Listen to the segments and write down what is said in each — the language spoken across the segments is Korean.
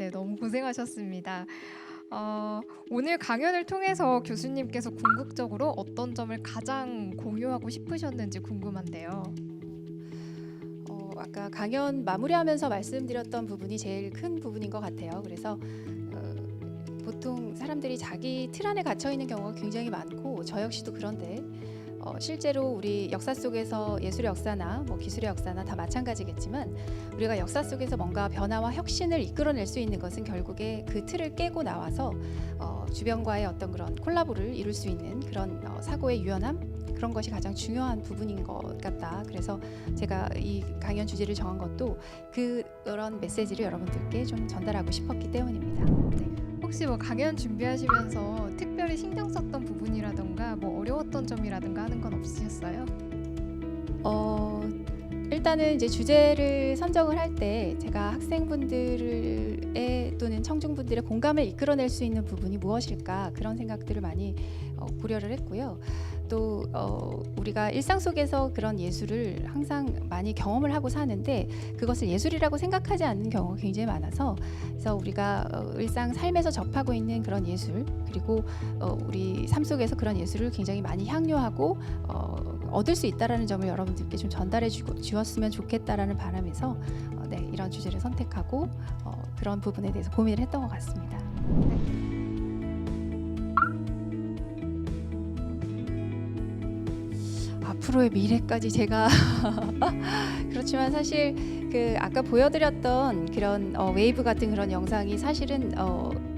네, 너무 고생하셨습니다. 어, 오늘 강연을 통해서 교수님께서 궁극적으로 어떤 점을 가장 공유하고 싶으셨는지 궁금한데요. 어, 아까 강연 마무리하면서 말씀드렸던 부분이 제일 큰 부분인 것 같아요. 그래서 어, 보통 사람들이 자기 틀 안에 갇혀 있는 경우가 굉장히 많고 저 역시도 그런데 어, 실제로 우리 역사 속에서 예술의 역사나 뭐 기술의 역사나 다 마찬가지겠지만 우리가 역사 속에서 뭔가 변화와 혁신을 이끌어낼 수 있는 것은 결국에 그 틀을 깨고 나와서 어, 주변과의 어떤 그런 콜라보를 이룰 수 있는 그런 어, 사고의 유연함 그런 것이 가장 중요한 부분인 것 같다. 그래서 제가 이 강연 주제를 정한 것도 그런 메시지를 여러분들께 좀 전달하고 싶었기 때문입니다. 네. 혹시 뭐 강연 준비하시면서 특별히 신경 썼던 부분이라던가 뭐 어려웠던 점이라든가 하는 건 없으셨어요? 어, 일단은 이제 주제를 선정을 할 때 제가 학생분들의 또는 청중분들의 공감을 이끌어낼 수 있는 부분이 무엇일까 그런 생각들을 많이 어, 고려를 했고요. 또 어, 우리가 일상 속에서 그런 예술을 항상 많이 경험을 하고 사는데 그것을 예술이라고 생각하지 않는 경우가 굉장히 많아서 그래서 우리가 어, 일상 삶에서 접하고 있는 그런 예술 그리고 어, 우리 삶 속에서 그런 예술을 굉장히 많이 향유하고 어, 얻을 수 있다라는 점을 여러분들께 좀 전달해 주고 주었으면 좋겠다라는 바람에서 어, 네, 이런 주제를 선택하고 어, 그런 부분에 대해서 고민을 했던 것 같습니다. 앞으로의 미래까지 제가 그렇지만 사실 그 아까 보여드렸던 그런 어, 웨이브 같은 그런 영상이 사실은 어, 그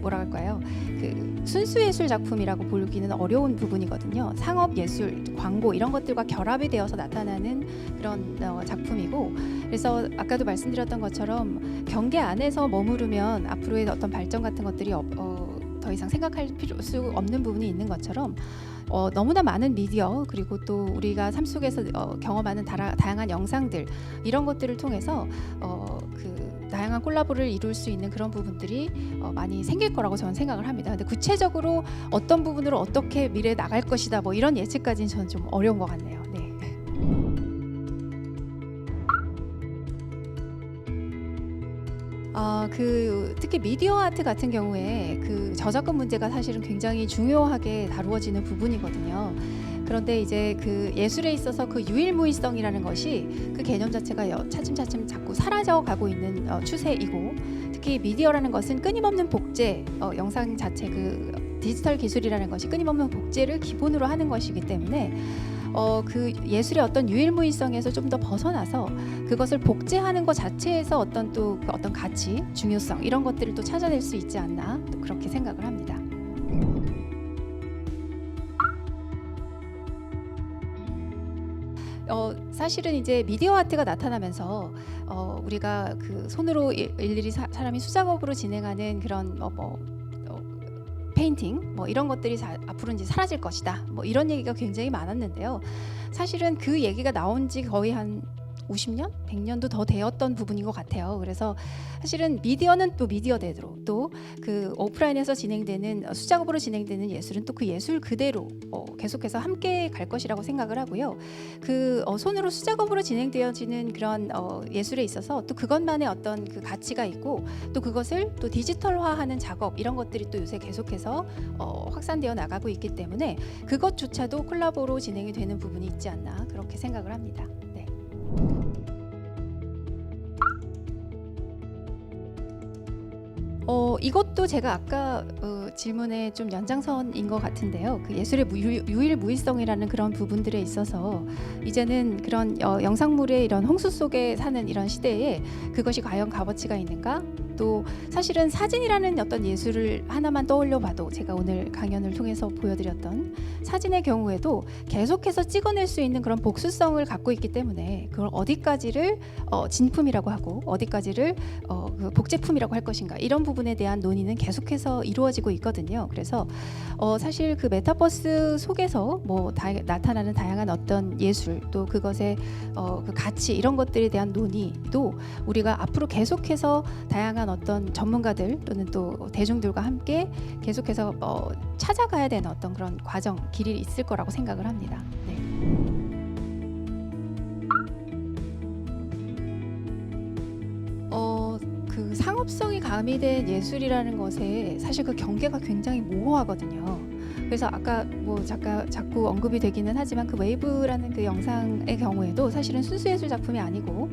뭐라 할까요? 그 순수 예술 작품이라고 보기는 어려운 부분이거든요. 상업 예술, 광고 이런 것들과 결합이 되어서 나타나는 그런 어, 작품이고, 그래서 아까도 말씀드렸던 것처럼 경계 안에서 머무르면 앞으로의 어떤 발전 같은 것들이 어, 어, 더 이상 생각할 필요 수 없는 부분이 있는 것처럼 어, 너무나 많은 미디어 그리고 또 우리가 삶 속에서 어, 경험하는 다라, 다양한 영상들 이런 것들을 통해서 어, 그 다양한 콜라보를 이룰 수 있는 그런 부분들이 어, 많이 생길 거라고 저는 생각을 합니다. 근데 구체적으로 어떤 부분으로 어떻게 미래에 나갈 것이다 뭐 이런 예측까지는 저는 좀 어려운 것 같네요. 네. 아, 그 특히 미디어 아트 같은 경우에 그 저작권 문제가 사실은 굉장히 중요하게 다루어지는 부분이거든요. 그런데 이제 그 예술에 있어서 그 유일무이성이라는 것이 그 개념 자체가 여- 차츰차츰 자꾸 사라져 가고 있는 어, 추세이고 특히 미디어라는 것은 끊임없는 복제 어, 영상 자체 그 디지털 기술이라는 것이 끊임없는 복제를 기본으로 하는 것이기 때문에 어, 그 예술의 어떤 유일무이성에서 좀 더 벗어나서 그것을 복제하는 것 자체에서 어떤 또그 어떤 가치, 중요성 이런 것들을 또 찾아낼 수 있지 않나 또 그렇게 생각을 합니다. 어, 사실은 이제 미디어 아트가 나타나면서 어, 우리가 그 손으로 일- 일일이 사, 사람이 수작업으로 진행하는 그런 어, 뭐 어, 페인팅 뭐 이런 것들이 사, 앞으로 이제 사라질 것이다. 뭐 이런 얘기가 굉장히 많았는데요. 사실은 그 얘기가 나온 지 거의 한 50년, 100년도 더 되었던 부분인 것 같아요. 그래서 사실은 미디어는 또 미디어대로 또 그 오프라인에서 진행되는 수작업으로 진행되는 예술은 또 그 예술 그대로 어, 계속해서 함께 갈 것이라고 생각을 하고요. 그 어, 손으로 수작업으로 진행되어지는 그런 어, 예술에 있어서 또 그것만의 어떤 그 가치가 있고 또 그것을 또 디지털화하는 작업 이런 것들이 또 요새 계속해서 어, 확산되어 나가고 있기 때문에 그것조차도 콜라보로 진행이 되는 부분이 있지 않나 그렇게 생각을 합니다. 어, 이것도 제가 아까 어, 질문의 좀 연장선인 것 같은데요. 그 예술의 무, 유, 유일무이성이라는 그런 부분들에 있어서 이제는 그런 어, 영상물의 이런 홍수 속에 사는 이런 시대에 그것이 과연 값어치가 있는가? 또 사실은 사진이라는 어떤 예술을 하나만 떠올려 봐도 제가 오늘 강연을 통해서 보여드렸던 사진의 경우에도 계속해서 찍어낼 수 있는 그런 복수성을 갖고 있기 때문에 그걸 어디까지를 어, 진품이라고 하고 어디까지를 어, 그 복제품이라고 할 것인가 이런 부분 에 대한 논의는 계속해서 이루어지고 있거든요. 그래서 어, 사실 그 메타버스 속에서 뭐 다, 나타나는 다양한 어떤 예술 또 그것의 어, 그 가치 이런 것들에 대한 논의도 우리가 앞으로 계속해서 다양한 어떤 전문가들 또는 또 대중들과 함께 계속해서 어, 찾아가야 되는 어떤 그런 과정 길이 있을 거라고 생각을 합니다. 네. 상업성이 가미된 예술이라는 것에 사실 그 경계가 굉장히 모호하거든요. 그래서 아까 뭐 작가 자꾸 언급이 되기는 하지만 그 웨이브라는 그 영상의 경우에도 사실은 순수 예술 작품이 아니고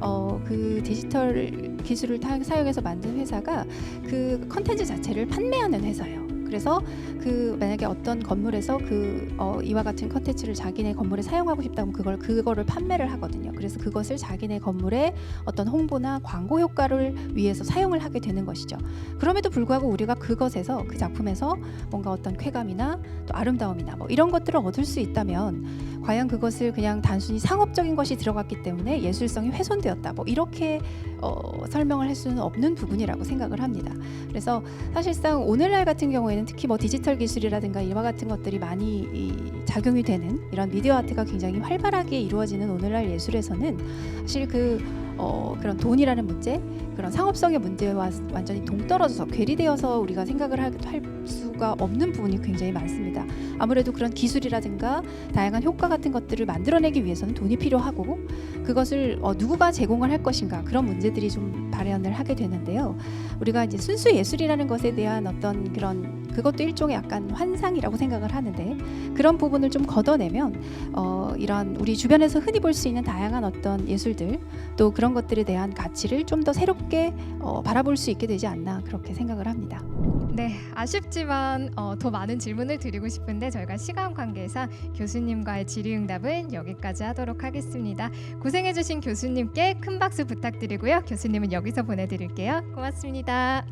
어 그 디지털 기술을 타- 사용해서 만든 회사가 그 컨텐츠 자체를 판매하는 회사예요. 그래서 그 만약에 어떤 건물에서 그 어, 이와 같은 컨텐츠를 자기네 건물에 사용하고 싶다면 그걸 그거를 판매를 하거든요. 그래서 그것을 자기네 건물에 어떤 홍보나 광고 효과를 위해서 사용을 하게 되는 것이죠. 그럼에도 불구하고 우리가 그것에서 그 작품에서 뭔가 어떤 쾌감이나 또 아름다움이나 뭐 이런 것들을 얻을 수 있다면 과연 그것을 그냥 단순히 상업적인 것이 들어갔기 때문에 예술성이 훼손되었다. 뭐 이렇게 어, 설명을 할 수는 없는 부분이라고 생각을 합니다. 그래서 사실상 오늘날 같은 경우에는 특히 뭐 디지털 기술이라든가 이와 같은 것들이 많이 이, 작용이 되는 이런 미디어 아트가 굉장히 활발하게 이루어지는 오늘날 예술에서는 사실 그 어, 그런 돈이라는 문제, 그런 상업성의 문제와 완전히 동떨어져서 괴리되어서 우리가 생각을 할, 할 수가 없는 부분이 굉장히 많습니다. 아무래도 그런 기술이라든가 다양한 효과 같은 것들을 만들어내기 위해서는 돈이 필요하고 그것을 어, 누구가 제공을 할 것인가 그런 문제들이 좀 발현을 하게 되는데요. 우리가 이제 순수 예술이라는 것에 대한 어떤 그런 그것도 일종의 약간 환상이라고 생각을 하는데 그런 부분을 좀 걷어내면 어, 이런 우리 주변에서 흔히 볼 수 있는 다양한 어떤 예술들 또 그런 것들에 대한 가치를 좀 더 새롭게 어, 바라볼 수 있게 되지 않나 그렇게 생각을 합니다. 네, 아쉽지만 어, 더 많은 질문을 드리고 싶은데 저희가 시간 관계상 교수님과의 질의응답은 여기까지 하도록 하겠습니다. 고생해주신 교수님께 큰 박수 부탁드리고요. 교수님은 여기서 보내드릴게요. 고맙습니다.